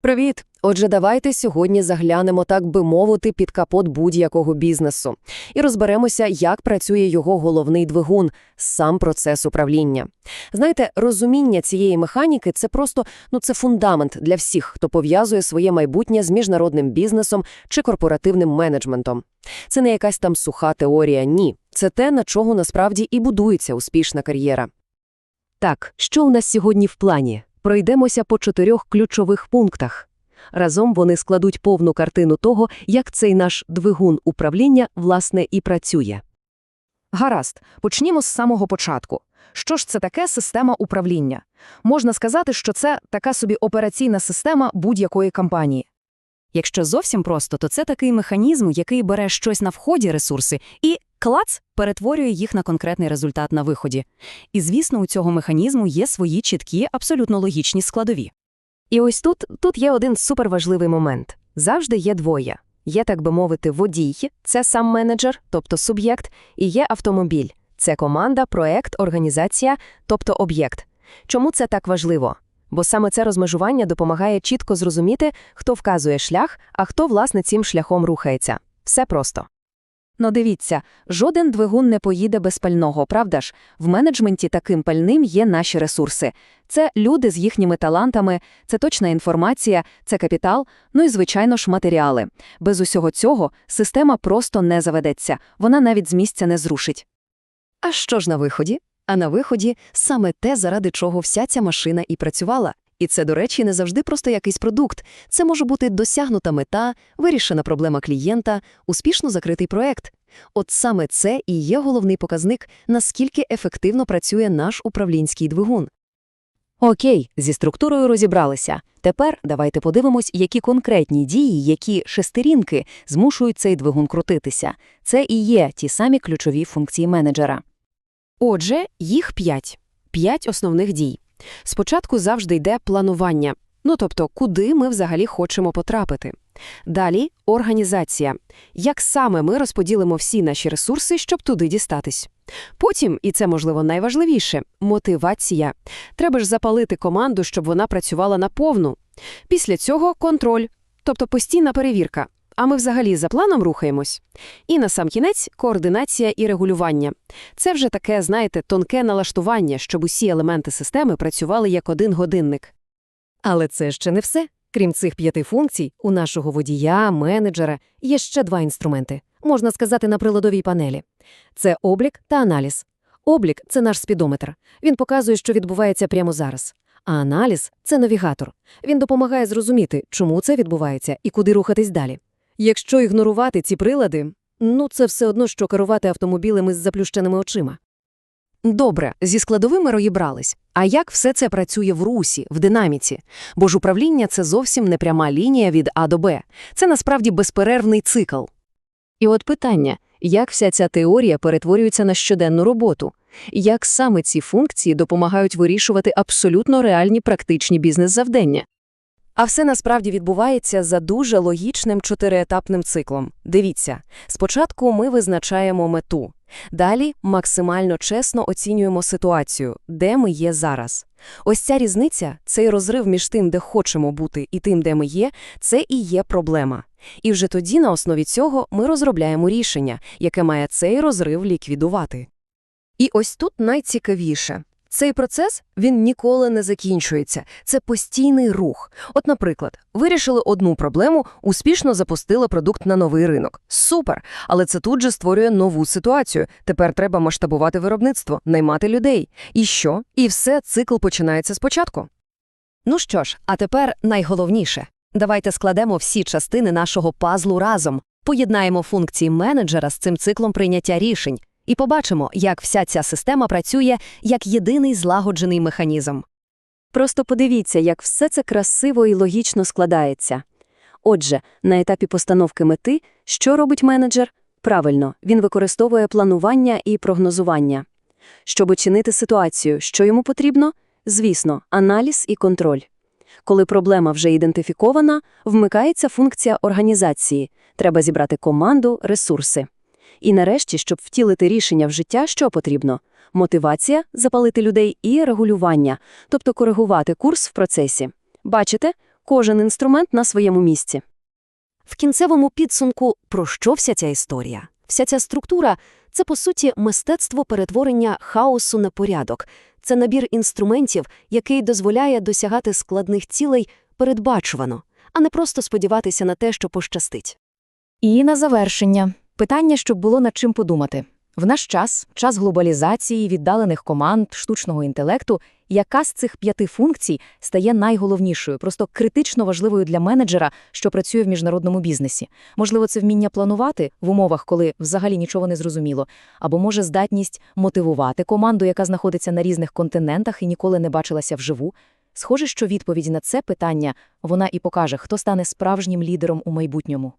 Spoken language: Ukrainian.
Привіт! Отже, давайте сьогодні заглянемо, так би мовити, під капот будь-якого бізнесу і розберемося, як працює його головний двигун – сам процес управління. Знаєте, розуміння цієї механіки – це просто, ну це фундамент для всіх, хто пов'язує своє майбутнє з міжнародним бізнесом чи корпоративним менеджментом. Це не якась там суха теорія, ні. Це те, на чого насправді і будується успішна кар'єра. Так, що у нас сьогодні в плані? Пройдемося по чотирьох ключових пунктах. Разом вони складуть повну картину того, як цей наш двигун управління, власне, і працює. Гаразд, почнімо з самого початку. Що ж це таке система управління? Можна сказати, що це така собі операційна система будь-якої компанії. Якщо зовсім просто, то це такий механізм, який бере щось на вході ресурси і клац перетворює їх на конкретний результат на виході. І, звісно, у цього механізму є свої чіткі, абсолютно логічні складові. І ось тут, тут є один суперважливий момент. Завжди є двоє. Є, так би мовити, водій – це сам менеджер, тобто суб'єкт, і є автомобіль – це команда, проект, організація, тобто об'єкт. Чому це так важливо? Бо саме це розмежування допомагає чітко зрозуміти, хто вказує шлях, а хто, власне, цим шляхом рухається. Все просто. Ну дивіться, жоден двигун не поїде без пального, правда ж? В менеджменті таким пальним є наші ресурси. Це люди з їхніми талантами, це точна інформація, це капітал, ну і, звичайно ж, матеріали. Без усього цього система просто не заведеться, вона навіть з місця не зрушить. А що ж на виході? А на виході саме те, заради чого вся ця машина і працювала. І це, до речі, не завжди просто якийсь продукт. Це може бути досягнута мета, вирішена проблема клієнта, успішно закритий проект. От саме це і є головний показник, наскільки ефективно працює наш управлінський двигун. Окей, зі структурою розібралися. Тепер давайте подивимось, які конкретні дії, які шестерінки змушують цей двигун крутитися. Це і є ті самі ключові функції менеджера. Отже, їх п'ять. П'ять основних дій. Спочатку завжди йде планування, ну тобто, куди ми взагалі хочемо потрапити. Далі – організація. Як саме ми розподілимо всі наші ресурси, щоб туди дістатись. Потім, і це, можливо, найважливіше – мотивація. Треба ж запалити команду, щоб вона працювала наповну. Після цього – контроль, тобто постійна перевірка. А ми взагалі за планом рухаємось. І на сам кінець – координація і регулювання. Це вже таке, знаєте, тонке налаштування, щоб усі елементи системи працювали як один годинник. Але це ще не все. Крім цих п'яти функцій, у нашого водія, менеджера є ще два інструменти, можна сказати, на приладовій панелі. Це облік та аналіз. Облік – це наш спідометр. Він показує, що відбувається прямо зараз. А аналіз – це навігатор. Він допомагає зрозуміти, чому це відбувається і куди рухатись далі. Якщо ігнорувати ці прилади, ну це все одно, що керувати автомобілем із заплющеними очима. Добре, зі складовими розібрались. А як все це працює в русі, в динаміці? Бо ж управління – це зовсім не пряма лінія від А до Б. Це насправді безперервний цикл. І от питання – як вся ця теорія перетворюється на щоденну роботу? Як саме ці функції допомагають вирішувати абсолютно реальні практичні бізнес-завдання? А все насправді відбувається за дуже логічним чотириетапним циклом. Дивіться, спочатку ми визначаємо мету. Далі максимально чесно оцінюємо ситуацію, де ми є зараз. Ось ця різниця, цей розрив між тим, де хочемо бути, і тим, де ми є, це і є проблема. І вже тоді на основі цього ми розробляємо рішення, яке має цей розрив ліквідувати. І ось тут найцікавіше. Цей процес, він ніколи не закінчується. Це постійний рух. От, наприклад, вирішили одну проблему, успішно запустили продукт на новий ринок. Супер! Але це тут же створює нову ситуацію. Тепер треба масштабувати виробництво, наймати людей. І що? І все, цикл починається спочатку. Ну що ж, а тепер найголовніше. Давайте складемо всі частини нашого пазлу разом, поєднаємо функції менеджера з цим циклом прийняття рішень, і побачимо, як вся ця система працює як єдиний злагоджений механізм. Просто подивіться, як все це красиво і логічно складається. Отже, на етапі постановки мети, що робить менеджер? Правильно, він використовує планування і прогнозування. Щоб оцінити ситуацію, що йому потрібно? Звісно, аналіз і контроль. Коли проблема вже ідентифікована, вмикається функція організації. Треба зібрати команду, ресурси. І нарешті, щоб втілити рішення в життя, що потрібно? Мотивація – запалити людей і регулювання, тобто коригувати курс в процесі. Бачите? кожен інструмент на своєму місці. В кінцевому підсумку про що вся ця історія? Вся ця структура – це, по суті, мистецтво перетворення хаосу на порядок. Це набір інструментів, який дозволяє досягати складних цілей передбачувано, а не просто сподіватися на те, що пощастить. І на завершення питання, щоб було над чим подумати. В наш час, час глобалізації, віддалених команд, штучного інтелекту, яка з цих п'яти функцій стає найголовнішою, просто критично важливою для менеджера, що працює в міжнародному бізнесі? Можливо, це вміння планувати в умовах, коли взагалі нічого не зрозуміло, або може здатність мотивувати команду, яка знаходиться на різних континентах і ніколи не бачилася вживу. Схоже, що відповідь на це питання вона і покаже, хто стане справжнім лідером у майбутньому.